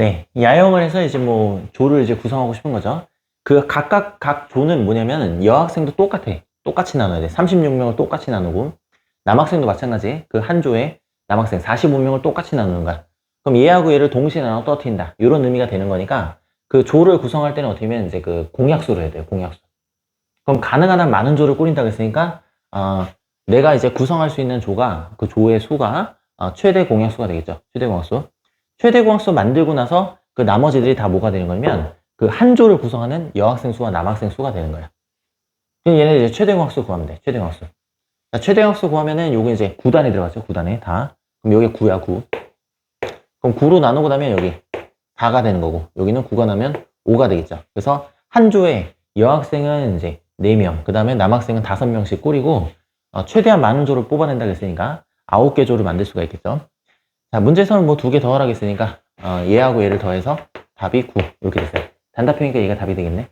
네, 야영을 해서 이제 뭐 조를 이제 구성하고 싶은 거죠. 그 각각 각 조는 뭐냐면 여학생도 똑같아. 똑같이 나눠야 돼. 36명을 똑같이 나누고 남학생도 마찬가지. 그 한 조에 남학생 45명을 똑같이 나누는 거야. 그럼 얘하고 얘를 동시에 나눠 떨어뜨린다. 이런 의미가 되는 거니까 그 조를 구성할 때는 어떻게 하면 이제 그 공약수로 해야 돼요. 공약수. 그럼 가능한 한 많은 조를 꾸린다고 했으니까 어, 내가 이제 구성할 수 있는 조가 그 조의 수가 어, 최대 공약수가 되겠죠. 최대 공약수. 최대 공약수 만들고 나서 그 나머지들이 다 뭐가 되는 거냐면 그 한 조를 구성하는 여학생 수와 남학생 수가 되는 거야. 그럼 얘네 이제 최대 공약수 구하면 돼. 최대 공약수. 자, 최대 공약수 구하면은 요게 이제 9단에 들어가죠. 9단에 다. 그럼 여기 9야 9. 그럼 9로 나누고 나면 여기 4가 되는 거고 여기는 9가 나면 5가 되겠죠. 그래서 한 조에 여학생은 이제 4명, 그 다음에 남학생은 5명씩 꾸리고 어, 최대한 많은 조를 뽑아낸다고 했으니까 9개 조를 만들 수가 있겠죠. 자, 문제에서는 뭐 두 개 더 하라고 했으니까 어, 얘하고 얘를 더해서 답이 9 이렇게 됐어요. 단답형이니까 얘가 답이 되겠네.